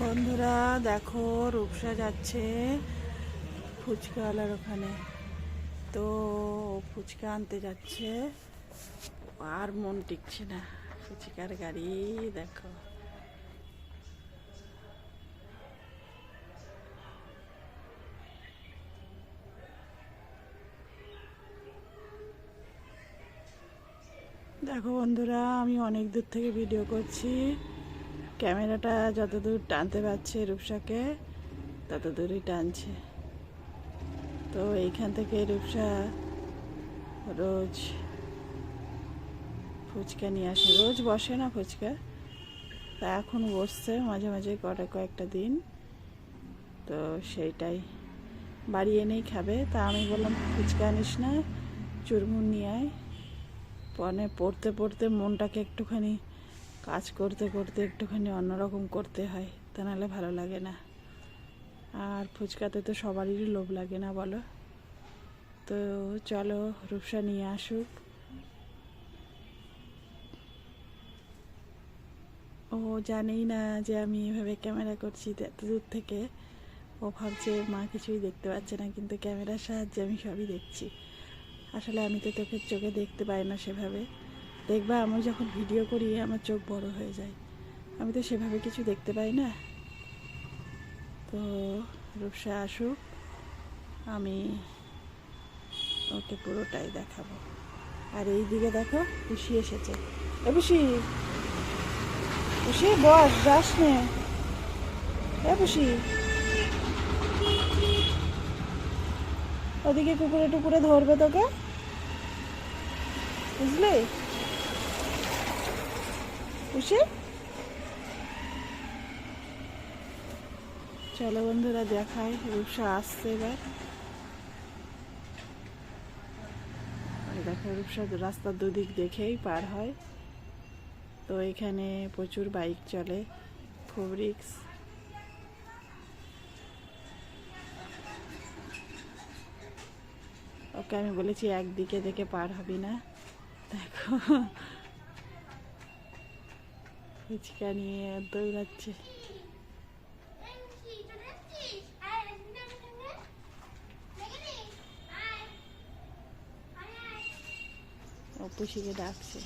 বন্ধুরা, দেখো রূপসা যাচ্ছে ফুচকাওয়ালার ওখানে। তো ফুচকা আনতে যাচ্ছে। আর মন টিকছে না ফুচকার গাড়ি, দেখো। দেখো বন্ধুরা, আমি অনেক দূর থেকে ভিডিও করছি। ক্যামেরাটা যত দূর টানতে পারছে রূপসাকে তত দূরই টানছে। তো এইখান থেকে রূপসা রোজ ফুচকা নিয়ে আসে। রোজ বসে না ফুচকা? তা এখন বসছে মাঝে মাঝে কটা কয়েকটা দিন। তো সেইটাই। বাড়ি এনেই খাবে। তা আমি বললাম, ফুচকা আনিস না চুরমুন নিয়ে আয়। পরে পড়তে পড়তে মনটাকে একটুখানি কাজ করতে করতে একটুখানি অন্যরকম করতে হয়, তা নাহলে ভালো লাগে না। আর ফুচকাতে তো সবারই লোভ লাগে না, বলো? তো চলো, রূপসা নিয়ে আসুক। ও জানেই না যে আমি এভাবে ক্যামেরা করছি এত দূর থেকে। ও ভাবছে, মা কিছুই দেখতে পাচ্ছে না, কিন্তু ক্যামেরার সাহায্যে আমি সবই দেখছি। আসলে আমি তো তোকে চোখে দেখতে পাই না সেভাবে। দেখবা, আমি যখন ভিডিও করি, আমার চোখ বড় হয়ে যায়। আমি তো সেভাবে কিছু দেখতে পাই না। তো রূপসা আসুক আমি ওকে পুরোটাই দেখাবো। আর এই দিকে দেখো খুশি এসেছে। এ খুশি খুশি বস, যাস নে। এ ওদিকে কুকুরে টুকুরে ধরবে তোকে? বুঝলি? খুশি চলো বন্ধুরা দেখায় রূপসা আসছে এবার। দেখো, রূপসা রাস্তার দুদিক দেখেই পার হয়। তো এখানে প্রচুর বাইক চলে খুব রিক্স ওকে, আমি বলেছি একদিকে দেখে পার হবি না। দেখো ফুচকা নিয়ে দৌড়াচ্ছে। পুষিকে ডাকছে।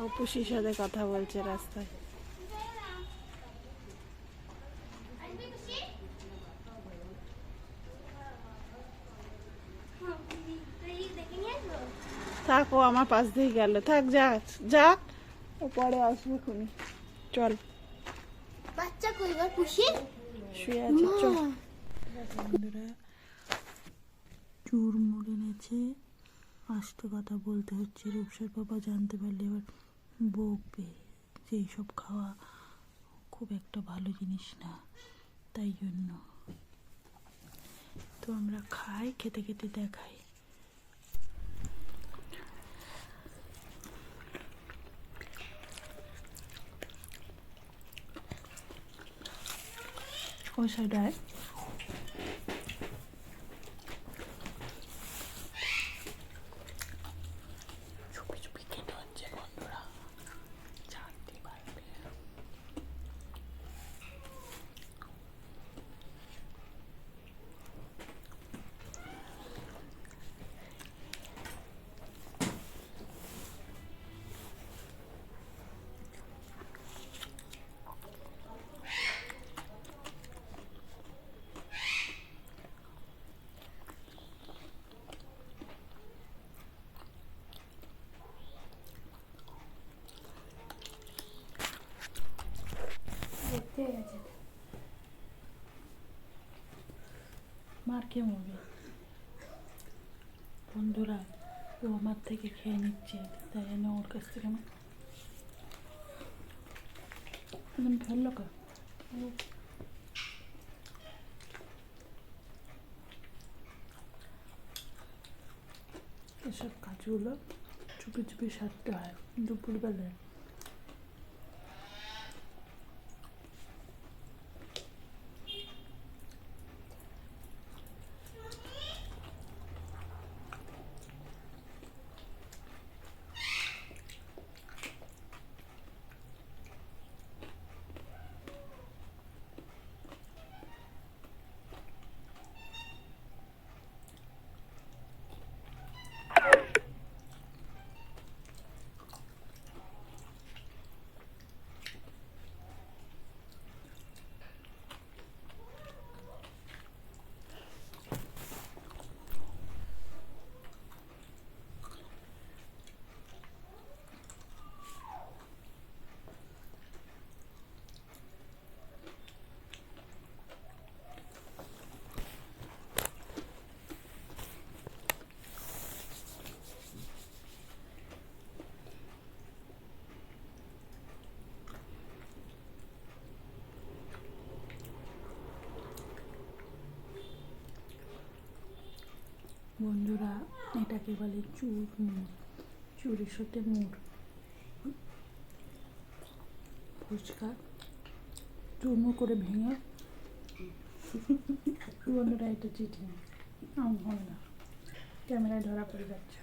ও পুষির সাথে কথা বলছে রাস্তায়। থাক ও আমার পাশ দিয়ে গেল। থাক যাক যাক ও পরে আসবে খুনি। চল। বাচ্চা কইবার খুশি? শুয়ে আছে চল। বন্ধুরা চুর মুড়ে এনেছে। আস্তে কথা বলতে হচ্ছে রূপসার বাবা জানতে পারলে এবার বকবে। যে এইসব খাওয়া খুব একটা ভালো জিনিস না তাই জন্য। তো আমরা খাই খেতে খেতে দেখাই। Oh, or should মার কে মরবে বন্ধুরা, ও আমার থেকে খেয়ে নিচ্ছে, তাই জন্য ওর কাছ থেকে আমি ফেলল কা? এসব কাজগুলো চুপি চুপি সারতে হয় দুপুরবেলায় বন্ধুরা এটাকে বলে চুর মুড় চুরের সাথে মুড় ফুচকা, চূর্ণ করে ভেঙে বন্ধুরা এটা চিঠি আমার হবে না, ক্যামেরায় ধরা পড়ে যাচ্ছে।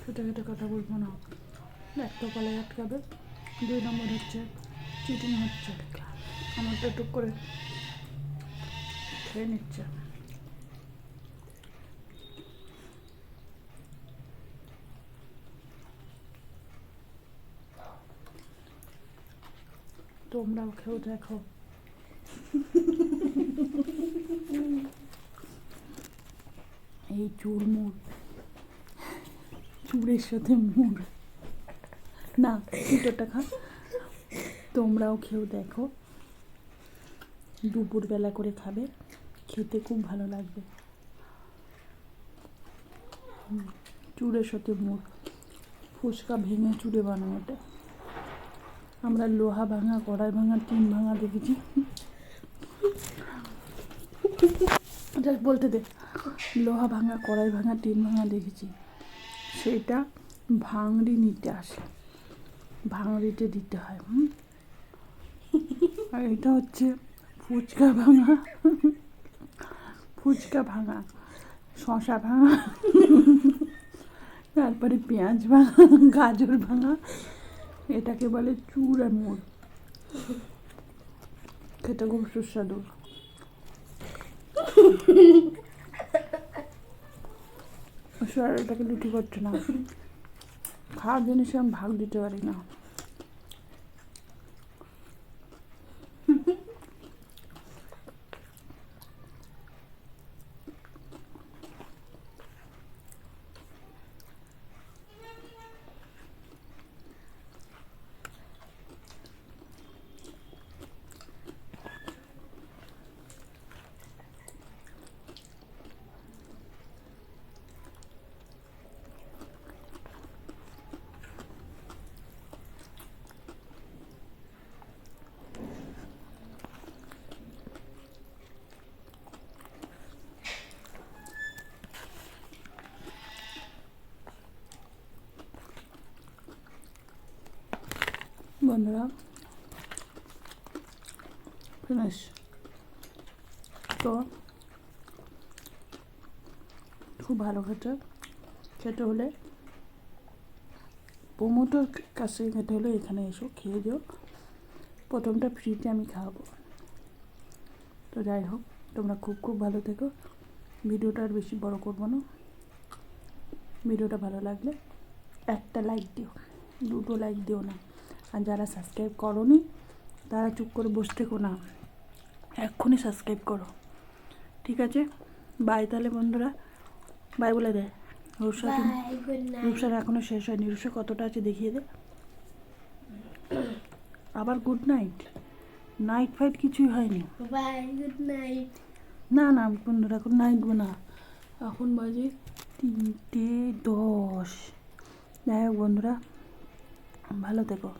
ছোটো ছোটো কথা বলব না। একটা কলায় আটকাবে। দুই নম্বর হচ্ছে চিটিং হচ্ছে। আমার তো টুক করে খেয়ে নিচ্ছে। তোমরাও খেয়েও দেখো। এই চুরমুর চুরের সাথে মুড় না দুটোটা খা। তোমরাও খেয়েও দেখো। দুপুরবেলা করে খাবে। খেতে খুব ভালো লাগবে। চুড়ের সাথে মুড়। ফুচকা ভেঙে চুড়ে বানানো ওটা আমরা লোহা ভাঙা, কড়াই ভাঙা, টিন ভাঙা দেখেছি। যাক বলতে দে, লোহা ভাঙা, কড়াই ভাঙা, টিন ভাঙা দেখেছি। সেটা ভাঙড়ি নিতে আসে। ভাঙড়িতে দিতে হয়, হুম। আর এটা হচ্ছে ফুচকা ভাঙা। ফুচকা ভাঙা শশা ভাঙা, তারপরে পেঁয়াজ ভাঙা, গাজর ভাঙা, এটাকে বলে চূড়া মোড় খেতে খুব সুস্বাদু। এটাকে লুটি করছে না। খাওয়ার জিনিসে আমি ভাগ দিতে পারি না। বন্ধুরা। ফিনিশ তো, খুব ভালো খেতে। খেতে হলে প্রমোটার কাছে খেতে হলে এখানে এসো, খেয়ে দিও। প্রথমটা ফ্রিতে আমি খাওয়াবো। তো যাই হোক, তোমরা খুব খুব ভালো থেকো। ভিডিওটা আর বেশি বড় করব না। ভিডিওটা ভালো লাগলে একটা লাইক দিও। দুটো লাইক দিও না। আর যারা সাবস্ক্রাইব করনি তারা চুপ করে বসে থেকো না। এক্ষুনি সাবস্ক্রাইব করো। ঠিক আছে? বাই তাহলে বন্ধুরা। বাই বলে দে। রূপসা রূপসার এখনও শেষ হয়নি। রূপসা কতটা আছে দেখিয়ে দে। আবার গুড নাইট নাইট ফাইট কিছুই হয়নি। বাই গুড নাইট না না বন্ধুরা এখন নাইট না। এখন বাজে তিনটে দশ। যাই হোক বন্ধুরা ভালো থেকো।